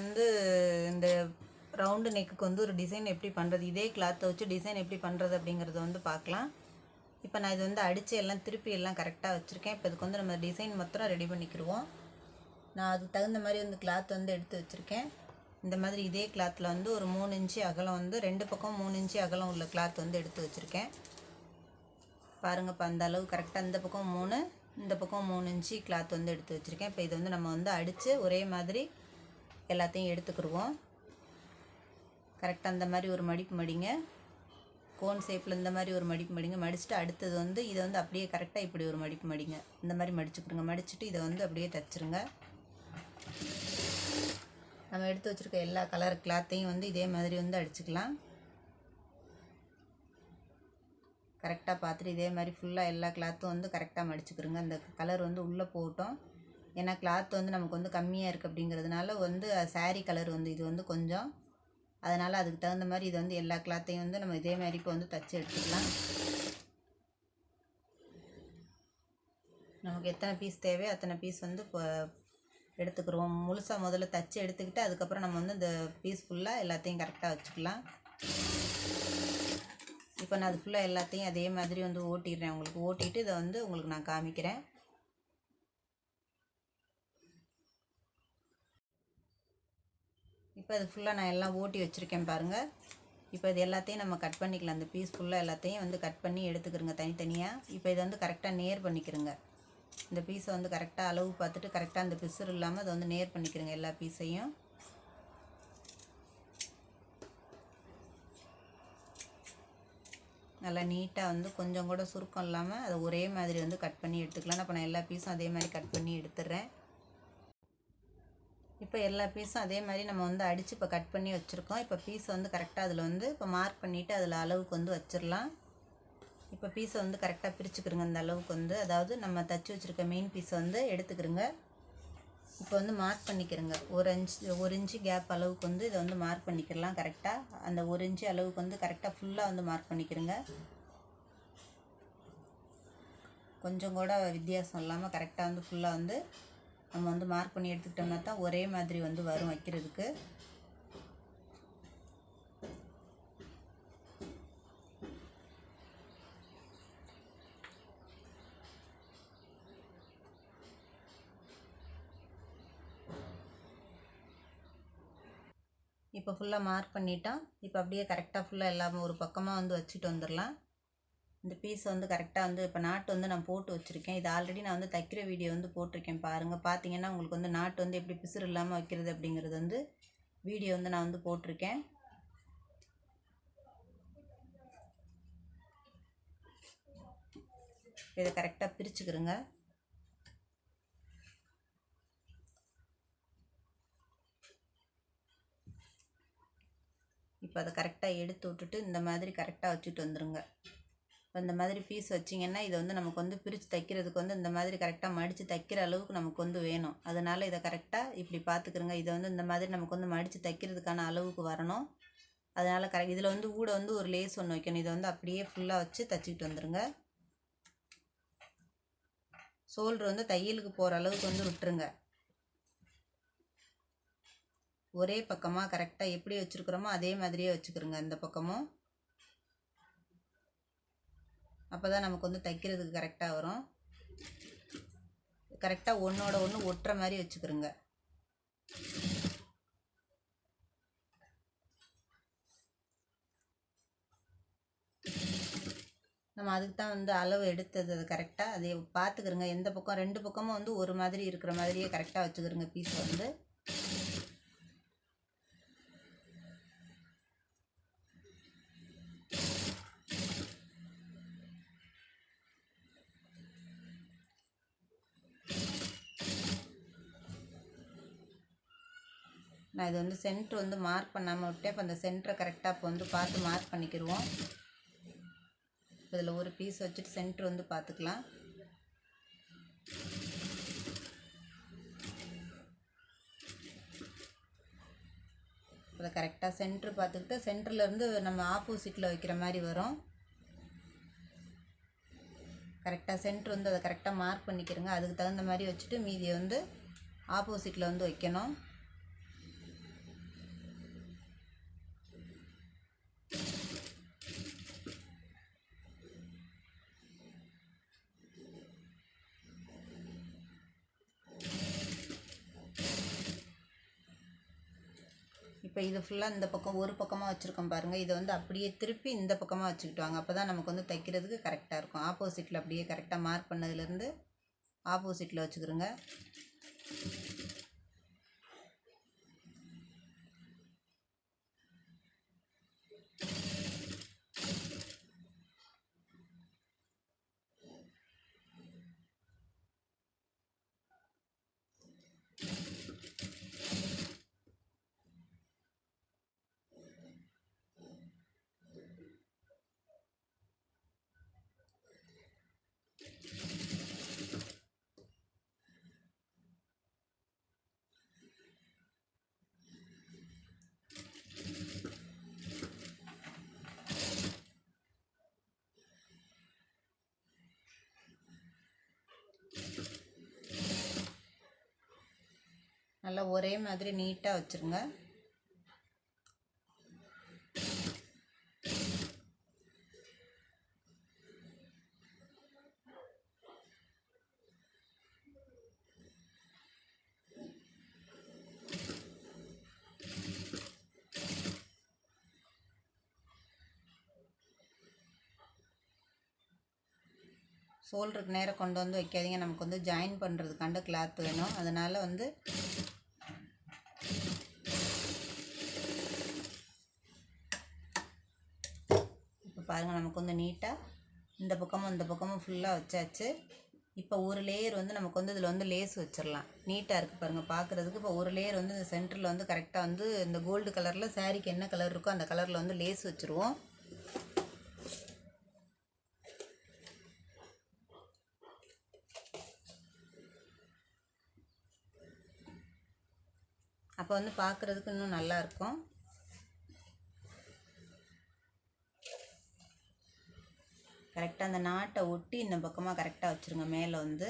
வந்து இந்த ரவுண்டு நெக்குக்கு வந்து ஒரு டிசைன் எப்படி பண்ணுறது இதே கிளாத்தை வச்சு டிசைன் எப்படி பண்ணுறது அப்படிங்கிறத வந்து பார்க்கலாம். இப்போ நான் இது வந்து அடித்து எல்லாம் திருப்பி எல்லாம் கரெக்டாக வச்சுருக்கேன். இப்போ இதுக்கு வந்து நம்ம டிசைன் மாத்திரம் ரெடி பண்ணிக்கிடுவோம் நான் அதுக்கு தகுந்த மாதிரி வந்து கிளாத் வந்து எடுத்து வச்சுருக்கேன். இந்த மாதிரி இதே கிளாத்தில் வந்து ஒரு மூணு இன்ச்சு அகலம் வந்து ரெண்டு பக்கம் மூணு இன்ச்சு அகலம் உள்ள கிளாத் வந்து எடுத்து வச்சுருக்கேன். பாருங்கள் இப்போ அந்த அளவு கரெக்டாக இந்த பக்கம் மூணு இந்த பக்கம் மூணு இன்ச்சு கிளாத் வந்து எடுத்து வச்சுருக்கேன். இப்போ இது வந்து நம்ம வந்து அடித்து ஒரே மாதிரி எல்லாத்தையும் எடுத்துக்கிடுவோம் கரெக்டாக அந்த மாதிரி ஒரு மடிப்பு மடிங்க. கோன் ஷேப்பில் இந்த மாதிரி ஒரு மடிப்பு மடிங்க. மடிச்சுட்டு அடுத்தது வந்து இதை வந்து அப்படியே கரெக்டாக இப்படி ஒரு மடிப்பு மடிங்க. இந்த மாதிரி மடிச்சுக்கிடுங்க மடிச்சுட்டு இதை வந்து அப்படியே தச்சுருங்க. நம்ம எடுத்து வச்சுருக்க எல்லா கலர் கிளாத்தையும் வந்து இதே மாதிரி வந்து அடிச்சுக்கலாம். கரெக்டாக பார்த்துட்டு இதே மாதிரி ஃபுல்லாக எல்லா கிளாத்தும் வந்து கரெக்டாக மடிச்சுக்கிறோங்க அந்த கலர் வந்து உள்ளே போகட்டும். ஏன்னா கிளாத் வந்து நமக்கு வந்து கம்மியாக இருக்குது அப்படிங்கிறதுனால வந்து சாரீ கலர் வந்து இது வந்து கொஞ்சம். அதனால் அதுக்கு தகுந்த மாதிரி இது வந்து எல்லா கிளாத்தையும் வந்து நம்ம இதே மாதிரி இப்போ வந்து தச்சு எடுத்துக்கலாம். நமக்கு எத்தனை பீஸ் தேவையோ அத்தனை பீஸ் வந்து இப்போ எடுத்துக்கிறோம். முழுசாக முதல்ல தச்சு எடுத்துக்கிட்டு அதுக்கப்புறம் நம்ம வந்து இந்த பீஸ் ஃபுல்லாக எல்லாத்தையும் கரெக்டாக வச்சுக்கலாம். இப்போ நான் அது ஃபுல்லாக எல்லாத்தையும் அதே மாதிரி வந்து ஓட்டிடுறேன். உங்களுக்கு ஓட்டிட்டு இதை வந்து உங்களுக்கு நான் காமிக்கிறேன். இப்போ இது ஃபுல்லாக நான் எல்லாம் ஓட்டி வச்சுருக்கேன் பாருங்கள் இப்போ இது எல்லாத்தையும் நம்ம கட் பண்ணிக்கலாம். அந்த பீஸ் ஃபுல்லாக எல்லாத்தையும் வந்து கட் பண்ணி எடுத்துக்கிறோங்க தனித்தனியாக இப்போ இதை வந்து கரெக்டாக நேர் பண்ணிக்கிறோங்க. இந்த பீஸை வந்து கரெக்டாக அளவு பார்த்துட்டு கரெக்டாக அந்த பிசுறு இல்லாமல் அதை வந்து நேர் பண்ணிக்கிறோங்க எல்லா பீஸையும் நல்லா நீட்டாக வந்து கொஞ்சம் கூட சுருக்கம் இல்லாமல் அதை ஒரே மாதிரி வந்து கட் பண்ணி எடுத்துக்கலாம். அப்போ நான் எல்லா பீஸும் அதே மாதிரி கட் பண்ணி எடுத்துடுறேன் இப்போ எல்லா பீஸும் அதே மாதிரி நம்ம வந்து அடித்து இப்போ கட் பண்ணி வச்சுருக்கோம். இப்போ பீஸை வந்து கரெக்டாக அதில் வந்து இப்போ மார்க் பண்ணிவிட்டு அதில் அளவுக்கு வந்து வச்சிடலாம் இப்போ பீஸை வந்து கரெக்டாக பிரிச்சுக்கிறோங்க இந்த அளவுக்கு வந்து அதாவது நம்ம தச்சு வச்சுருக்க மெயின் பீஸை வந்து எடுத்துக்கிறோங்க இப்போ வந்து மார்க் பண்ணிக்கிறோங்க ஒரு இன்ச் ஒரு இன்ச்சு கேப் அளவுக்கு வந்து இதை வந்து மார்க் பண்ணிக்கிறலாம் கரெக்டாக அந்த ஒரு இன்ச்சு அளவுக்கு வந்து கரெக்டாக ஃபுல்லாக வந்து மார்க் பண்ணிக்கிறோங்க கொஞ்சம் கூட வித்தியாசம் இல்லாமல் கரெக்டாக வந்து ஃபுல்லாக வந்து நம்ம வந்து மார்க் பண்ணி எடுத்துக்கிட்டோம்னா தான் ஒரே மாதிரி வந்து வரும் வைக்கிறதுக்கு. இப்போ ஃபுல்லாக மார்க் பண்ணிட்டோம். இப்போ அப்படியே கரெக்டாக ஃபுல்லாக எல்லாமே ஒரு பக்கமாக வந்து வச்சுட்டு வந்துடலாம் இந்த பீஸ் வந்து கரெக்டாக வந்து இப்போ நாட்டு வந்து நான் போட்டு வச்சுருக்கேன். இது ஆல்ரெடி நான் வந்து தைக்கிற வீடியோ வந்து போட்டிருக்கேன் பாருங்கள் பார்த்தீங்கன்னா உங்களுக்கு வந்து நாட்டு வந்து எப்படி பிசுறு இல்லாமல் வைக்கிறது அப்படிங்கிறது வந்து வீடியோ வந்து நான் வந்து போட்டிருக்கேன். இதை கரெக்டாக பிரிச்சுக்கிறோங்க இப்போ அதை கரெக்டாக எடுத்து விட்டுட்டு இந்த மாதிரி கரெக்டாக வச்சுட்டு வந்துடுங்க இந்த மாதிரி பீஸ் வச்சிங்கன்னா இதை வந்து நமக்கு வந்து பிரித்து தைக்கிறதுக்கு வந்து இந்த மாதிரி கரெக்டாக மடித்து தைக்கிற அளவுக்கு நமக்கு வந்து வேணும். அதனால் இதை கரெக்டாக இப்படி பார்த்துக்கிறோங்க இதை வந்து இந்த மாதிரி நமக்கு வந்து மடித்து தைக்கிறதுக்கான அளவுக்கு வரணும். அதனால் கரெக்ட் இதில் வந்து கூட வந்து ஒரு லேஸ் ஒன்று வைக்கணும். இதை வந்து அப்படியே ஃபுல்லாக வச்சு தைச்சிக்கிட்டு வந்துடுங்க ஷோல்ட்ரு வந்து தையலுக்கு போகிற அளவுக்கு வந்து விட்டுருங்க. ஒரே பக்கமாக கரெக்டாக எப்படி வச்சுருக்குறோமோ அதே மாதிரியே வச்சுக்கிறோங்க இந்த பக்கமும். அப்போ தான் நமக்கு வந்து தைக்கிறதுக்கு கரெக்டாக வரும். கரெக்டாக ஒன்றோட ஒன்று ஒட்டுற மாதிரி வச்சுக்கிறோங்க. நம்ம அதுக்கு தான் வந்து அளவு எடுத்தது அது கரெக்டாக அதை பார்த்துக்கிறோங்க. எந்த பக்கம் ரெண்டு பக்கமும் வந்து ஒரு மாதிரி இருக்கிற மாதிரியே கரெக்டாக வச்சுக்கிறோங்க பீஸ் வந்து. நான் இது வந்து சென்ட்ரு வந்து மார்க் பண்ணாமல் விட்டேன். இப்போ அந்த சென்டரை கரெக்டாக இப்போ வந்து பார்த்து மார்க் பண்ணிக்கிடுவோம் இதில் ஒரு பீஸ் வச்சுட்டு சென்ட்ரு வந்து பார்த்துக்கலாம். அதை கரெக்டாக சென்ட்ரு பார்த்துக்கிட்டு சென்டர்லேருந்து நம்ம ஆப்போசிட்டில் வைக்கிற மாதிரி வரும். கரெக்டாக சென்ட்ரு வந்து அதை கரெக்டாக மார்க் பண்ணிக்கிறோங்க அதுக்கு தகுந்த மாதிரி வச்சுட்டு மீதியை வந்து ஆப்போசிட்டில் வந்து வைக்கணும். இப்போ இது ஃபுல்லாக இந்த பக்கம் ஒரு பக்கமாக வச்சுருக்கோம் பாருங்கள் இதை வந்து அப்படியே திருப்பி இந்த பக்கமாக வச்சுக்கிட்டு வாங்க அப்போ தான் நமக்கு வந்து தைக்கிறதுக்கு கரெக்டாக இருக்கும். ஆப்போசிட்டில் அப்படியே கரெக்டாக மார்க் பண்ணதுலேருந்து ஆப்போசிட்டில் வச்சுக்கிறோங்க. நல்லா ஒரே மாதிரி நீட்டாக வச்சுருங்க. ஷோல்டருக்கு நேரம் கொண்டு வந்து வைக்காதீங்க. நமக்கு வந்து ஜாயின் பண்ணுறதுக்காண்ட கிளாத் வேணும். அதனால் வந்து பாருங்கள் நமக்கு வந்து நீட்டாக இந்த பக்கமும் இந்த பக்கமும் ஃபுல்லாக வச்சாச்சு. இப்போ ஒரு லேயர் வந்து நமக்கு வந்து இதில் வந்து லேஸ் வச்சிடலாம் நீட்டாக இருக்குது பாருங்கள் பார்க்குறதுக்கு இப்போ ஒரு லேயர் வந்து இந்த சென்டரில் வந்து கரெக்டாக வந்து இந்த கோல்டு கலரில் சாரீக்கு என்ன கலர் இருக்கோ அந்த கலரில் வந்து லேஸ் வச்சுருவோம். அப்போ வந்து பார்க்குறதுக்கு இன்னும் நல்லா கரெக்டாக அந்த நாட்டை ஒட்டி இந்த பக்கமாக கரெக்டாக வச்சுருங்க. மேலே வந்து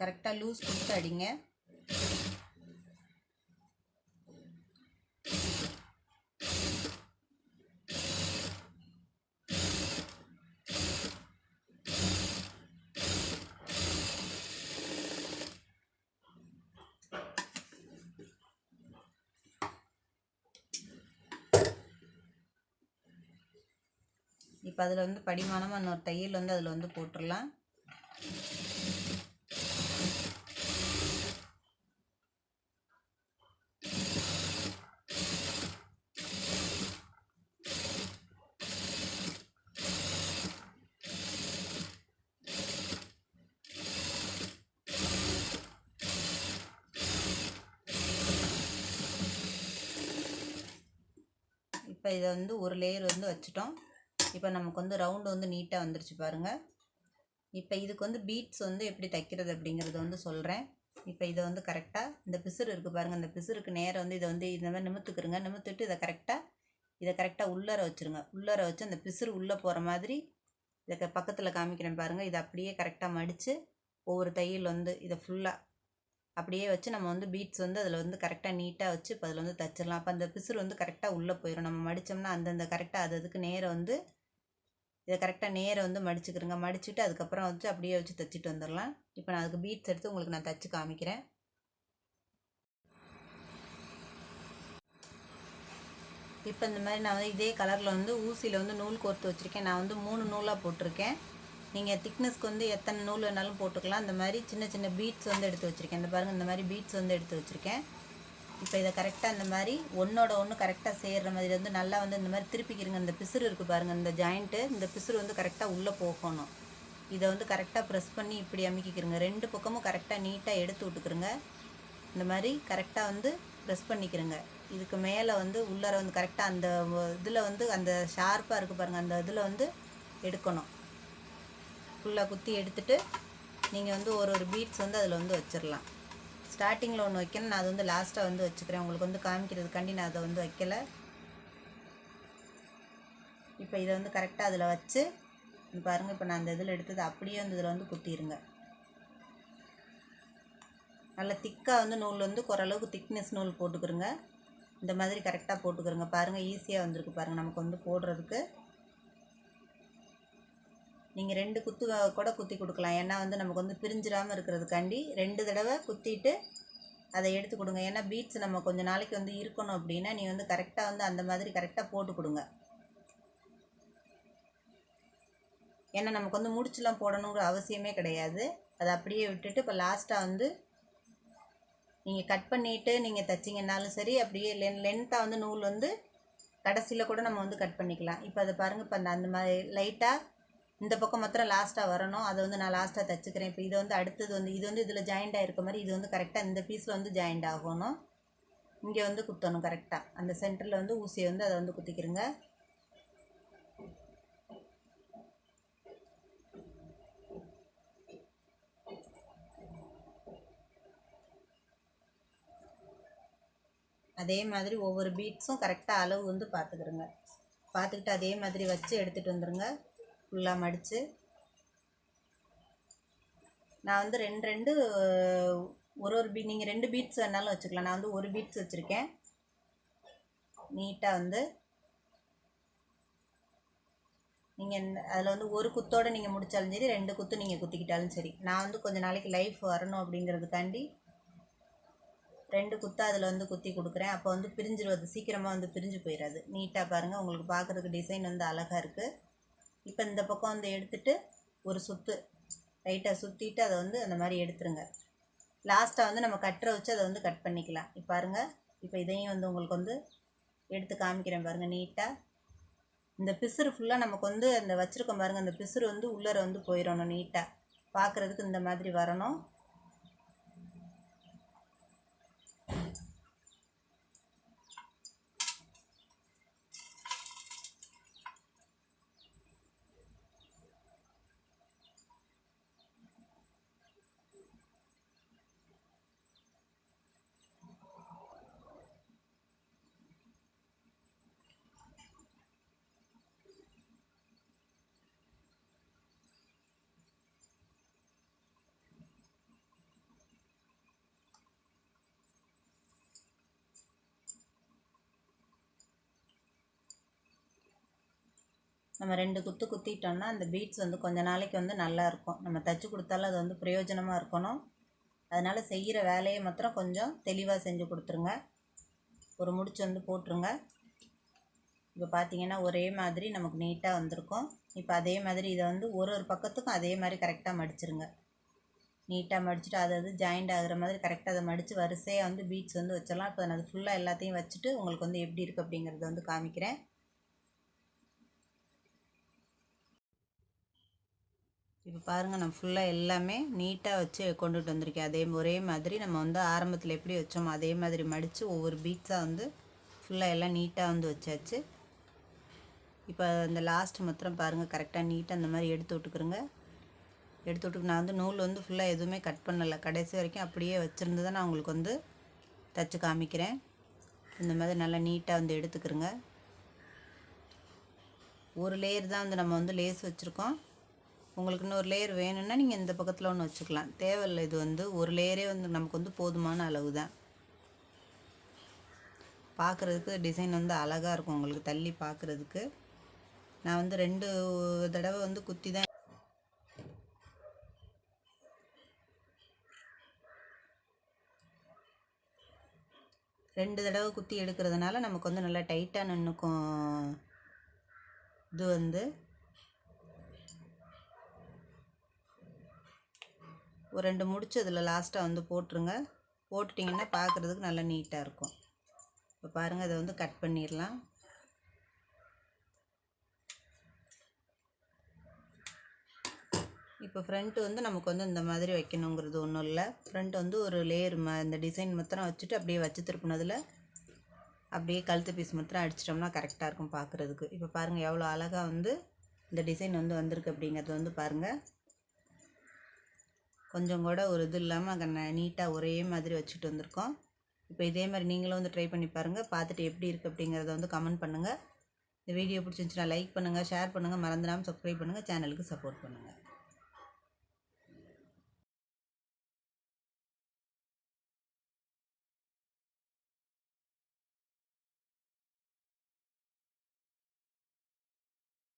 கரெக்டாக லூஸ் கொடுத்து அடிங்க. இப்போ அதில் வந்து படிமானமாக இன்னொரு தையல் வந்து அதில் வந்து போட்டுடலாம் இப்போ இதை வந்து ஒரு லேயர் வந்து வச்சுட்டோம். இப்போ நமக்கு வந்து ரவுண்டு வந்து நீட்டாக வந்துருச்சு பாருங்கள் இப்போ இதுக்கு வந்து பீட்ஸ் வந்து எப்படி தைக்கிறது அப்படிங்கிறத வந்து சொல்கிறேன் இப்போ இதை வந்து கரெக்டாக இந்த பிசுறு இருக்குது பாருங்கள் இந்த பிசுருக்கு நேரம் வந்து இதை வந்து இந்த மாதிரி நிமித்துக்குருங்க. நிமித்துட்டு இதை கரெக்டாக இதை கரெக்டாக உள்ளர வச்சுருங்க. உள்ளர வச்சு அந்த பிசுறு உள்ளே போகிற மாதிரி இதை பக்கத்தில் காமிக்கிறேன் பாருங்கள் இதை அப்படியே கரெக்டாக மடித்து ஒவ்வொரு தையல் வந்து இதை ஃபுல்லாக அப்படியே வச்சு நம்ம வந்து பீட்ஸ் வந்து அதில் வந்து கரெக்டாக நீட்டாக வச்சு இப்போ அதில் வந்து தச்சிடலாம். அப்போ அந்த பிசுறு வந்து கரெக்டாக உள்ளே போயிடும் நம்ம மடித்தோம்னா அந்தந்த கரெக்டாக அது அதுக்கு நேரம் வந்து இதை கரெக்டாக நேரம் வந்து மடிச்சுக்கிறோங்க மடிச்சுட்டு அதுக்கப்புறம் வச்சு அப்படியே வச்சு தைச்சிட்டு வந்துடலாம். இப்போ நான் அதுக்கு பீட்ஸ் எடுத்து உங்களுக்கு நான் தைச்சி காமிக்கிறேன். இப்போ இந்த மாதிரி நான் வந்து இதே கலரில் வந்து ஊசியில் வந்து நூல் கோர்த்து வச்சுருக்கேன். நான் வந்து மூணு நூலாக போட்டிருக்கேன். நீங்கள் திக்னஸ்க்கு வந்து எத்தனை நூல் வேணாலும் போட்டுக்கலாம். இந்த மாதிரி சின்ன சின்ன பீட்ஸ் வந்து எடுத்து வச்சுருக்கேன். இந்த பாருங்கள் இந்த மாதிரி பீட்ஸ் வந்து எடுத்து வச்சுருக்கேன். இப்போ இதை கரெக்டாக இந்த மாதிரி ஒன்றோட ஒன்று கரெக்டாக சேர்கிற மாதிரி வந்து நல்லா வந்து இந்த மாதிரி திருப்பிக்கிறங்க இந்த பிசுறு இருக்குது பாருங்கள் இந்த ஜாயிண்ட்டு இந்த பிசுறு வந்து கரெக்டாக உள்ளே போகணும். இதை வந்து கரெக்டாக ப்ரெஸ் பண்ணி இப்படி அமுக்கிக்கிறங்க ரெண்டு பக்கமும் கரெக்டாக நீட்டாக எடுத்து விட்டுக்கிறங்க இந்த மாதிரி கரெக்டாக வந்து ப்ரெஸ் பண்ணிக்கிறங்க இதுக்கு மேலே வந்து உள்ளார வந்து கரெக்டாக அந்த இதில் வந்து அந்த ஷார்ப்பாக இருக்குது பாருங்கள் அந்த இதில் வந்து எடுக்கணும். ஃபுல்லாக குத்தி எடுத்துட்டு நீங்கள் வந்து ஒரு ஒரு பீட்ஸ் வந்து அதில் வந்து வச்சிடலாம் ஸ்டார்டிங்கில் ஒன்று வைக்கணும். நான் அது வந்து லாஸ்ட்டாக வந்து வச்சுக்கிறேன். உங்களுக்கு வந்து காமிக்கிறதுக்காண்டி நான் அதை வந்து வைக்கலை. இப்போ இதை வந்து கரெக்டாக அதில் வச்சு பாருங்கள் இப்போ நான் அந்த இதில் எடுத்தது அப்படியே வந்து இதில் வந்து குத்திடுங்க நல்ல திக்காக வந்து நூல் வந்து ஓரளவுக்கு திக்னஸ் நூல் போட்டுக்கிறோங்க இந்த மாதிரி கரெக்டாக போட்டுக்கிறோங்க பாருங்கள் ஈஸியாக வந்திருக்கு பாருங்கள் நமக்கு வந்து போடுறதுக்கு. நீங்கள் ரெண்டு குத்து கூட குத்தி கொடுக்கலாம். ஏன்னா வந்து நமக்கு வந்து பிரிஞ்சிடாமல் இருக்கிறதுக்காண்டி ரெண்டு தடவை குத்திட்டு அதை எடுத்து கொடுங்க. ஏன்னா பீட்ஸ் நம்ம கொஞ்சம் நாளைக்கு வந்து இருக்கணும் அப்படின்னா நீ வந்து கரெக்டாக வந்து அந்த மாதிரி கரெக்டாக போட்டு கொடுங்க. ஏன்னா நமக்கு வந்து முடிச்சுலாம் போடணுங்கிற அவசியமே கிடையாது. அதை அப்படியே விட்டுட்டு இப்போ லாஸ்ட்டாக வந்து நீங்கள் கட் பண்ணிவிட்டு நீங்கள் தைச்சிங்கன்னாலும் சரி அப்படியே லென் லென்த்தாக வந்து நூல் வந்து கடைசியில் கூட நம்ம வந்து கட் பண்ணிக்கலாம். இப்போ அதை பாருங்கள் இப்போ அந்த அந்த மாதிரி லைட்டாக இந்த பக்கம் மாத்திரம் லாஸ்ட்டாக வரணும். அதை வந்து நான் லாஸ்ட்டாக தைச்சிக்கிறேன். இப்போ இதை வந்து அடுத்தது வந்து இது வந்து இதில் ஜாயிண்ட் ஆகிருக்க மாதிரி இது வந்து கரெக்டாக இந்த பீஸில் வந்து ஜாயிண்ட் ஆகணும். இங்கே வந்து குத்தணும் கரெக்டாக அந்த சென்டரில் வந்து ஊசியை வந்து அதை வந்து குத்திக்கிறங்க அதே மாதிரி ஒவ்வொரு பீட்ஸும் கரெக்டாக அளவு வந்து பார்த்துக்கிறோங்க பார்த்துக்கிட்டு அதே மாதிரி வச்சு எடுத்துகிட்டு வந்துடுங்க ஃபுல்லாக மடித்து நான் வந்து ரெண்டு ரெண்டு ஒரு ஒரு பீட் நீங்கள் ரெண்டு பீட்ஸ் வேணாலும் வச்சுக்கலாம். நான் வந்து ஒரு பீட்ஸ் வச்சுருக்கேன். நீட்டாக வந்து. நீங்கள் அதில் வந்து ஒரு குத்தோடு நீங்கள் முடித்தாலும் சரி ரெண்டு குத்து நீங்கள் குத்திக்கிட்டாலும் சரி. நான் வந்து கொஞ்சம் நாளைக்கு லைஃப் வரணும் அப்படிங்கிறதுக்காண்டி ரெண்டு குத்து அதில் வந்து குத்தி கொடுக்குறேன். அப்போ வந்து பிரிஞ்சிருவது சீக்கிரமாக வந்து பிரிஞ்சு போயிடாது நீட்டாக பாருங்கள் உங்களுக்கு பார்க்குறதுக்கு டிசைன் வந்து அழகாக இருக்குது இப்போ இந்த பக்கம் வந்து எடுத்துட்டு ஒரு சுற்று லைட்டாக சுற்றிட்டு அதை வந்து அந்த மாதிரி எடுத்துருங்க. லாஸ்ட்டாக வந்து நம்ம கட்டரை வச்சு அதை வந்து கட் பண்ணிக்கலாம். இப்போ பாருங்கள் இப்போ இதையும் வந்து உங்களுக்கு வந்து எடுத்து காமிக்கிறேன் பாருங்கள் நீட்டாக இந்த பிசுறு ஃபுல்லாக நமக்கு வந்து அந்த வச்சுருக்கோம் பாருங்கள் அந்த பிசுறு வந்து உள்ளர வந்து போயிடணும் நீட்டாக பார்க்குறதுக்கு இந்த மாதிரி வரணும். நம்ம ரெண்டு குத்து குத்திட்டோம்னா அந்த பீட்ஸ் வந்து கொஞ்ச நாளைக்கு வந்து நல்லா இருக்கும். நம்ம தச்சு கொடுத்தாலும் அது வந்து பிரயோஜனமாக இருக்கணும். அதனால் செய்கிற வேலையை மாத்திரம் கொஞ்சம் தெளிவாக செஞ்சு கொடுத்துருங்க. ஒரு முடிச்சு வந்து போட்டுருங்க. இப்போ பார்த்தீங்கன்னா ஒரே மாதிரி நமக்கு நீட்டாக வந்திருக்கும். இப்போ அதே மாதிரி இதை வந்து ஒரு ஒரு பக்கத்துக்கும் அதே மாதிரி கரெக்டாக மடிச்சிருங்க. நீட்டாக மடிச்சுட்டு அது அது ஜாயிண்ட் ஆகுற மாதிரி கரெக்டாக அதை மடித்து வரிசையாக வந்து பீட்ஸ் வந்து வச்சிடலாம். இப்போ நான் அது ஃபுல்லாக எல்லாத்தையும் வச்சுட்டு உங்களுக்கு வந்து எப்படி இருக்குது அப்படிங்கிறத வந்து காமிக்கிறேன். இப்போ பாருங்கள் நான் ஃபுல்லாக எல்லாமே நீட்டாக வச்சு கொண்டுட்டு வந்திருக்கேன். அதே ஒரே மாதிரி நம்ம வந்து ஆரம்பத்தில் எப்படி வச்சோமோ அதே மாதிரி மடித்து ஒவ்வொரு பீட்ஸாக வந்து ஃபுல்லாக எல்லாம் நீட்டாக வந்து வச்சாச்சு. இப்போ அந்த லாஸ்ட் மாத்திரம் பாருங்கள் கரெக்டாக நீட்டாக அந்த மாதிரி எடுத்து விட்டுக்குறேங்க. எடுத்து விட்டு நான் வந்து நூல் வந்து ஃபுல்லாக எதுவுமே கட் பண்ணலை. கடைசி வரைக்கும் அப்படியே வச்சுருந்து தான் நான் உங்களுக்கு வந்து தச்சு காமிக்கிறேன். இந்த மாதிரி நல்லா நீட்டாக வந்து எடுத்துக்கிறேங்க. ஒரு லேயர் தான் வந்து நம்ம வந்து லேஸ் வச்சுருக்கோம். உங்களுக்கு இன்னொரு லேயர் வேணும்னா நீங்கள் இந்த பக்கத்தில் ஒன்று வச்சுக்கலாம். தேவையில்லை இது வந்து ஒரு லேயரே வந்து நமக்கு வந்து போதுமான அளவு தான். பார்க்குறதுக்கு டிசைன் வந்து அழகாக இருக்கும் உங்களுக்கு தள்ளி பார்க்குறதுக்கு நான் வந்து ரெண்டு தடவை வந்து குத்தி தான் ரெண்டு தடவை குத்தி எடுக்கிறதுனால நமக்கு வந்து நல்லா டைட்டாக நின்றுக்கும் இது வந்து ஒரு ரெண்டு முடிச்சு அதில் லாஸ்ட்டாக வந்து போட்டுருங்க. போட்டுட்டிங்கன்னா பார்க்குறதுக்கு நல்லா நீட்டாக இருக்கும். இப்போ பாருங்கள் அதை வந்து கட் பண்ணிடலாம். இப்போ ஃப்ரண்ட்டு வந்து நமக்கு வந்து இந்த மாதிரி வைக்கணுங்கிறது ஒன்றும் இல்லை. ஃப்ரண்ட் வந்து ஒரு லேயர் ம இந்த டிசைன் மாத்திரம் வச்சுட்டு அப்படியே வச்சு திருப்பினதில் அப்படியே கழுத்து பீஸ் மாத்திரம் அடிச்சிட்டோம்னா கரெக்டாக இருக்கும் பார்க்குறதுக்கு. இப்போ பாருங்கள் எவ்வளோ அழகாக வந்து இந்த டிசைன் வந்து வந்திருக்கு அப்படிங்கிறது வந்து பாருங்கள் கொஞ்சம் கூட ஒரு இது இல்லாமல் நீட்டாக ஒரே மாதிரி வச்சுட்டு வந்திருக்கோம். இப்போ இதே மாதிரி நீங்களும் வந்து ட்ரை பண்ணி பாருங்கள் பார்த்துட்டு எப்படி இருக்குது அப்படிங்கிறத வந்து கமெண்ட் பண்ணுங்கள் இந்த வீடியோ பிடிச்சிருந்துச்சுன்னா லைக் பண்ணுங்கள் ஷேர் பண்ணுங்கள் மறந்துடாமல் சப்ஸ்கிரைப் பண்ணுங்கள் சேனலுக்கு சப்போர்ட் பண்ணுங்கள்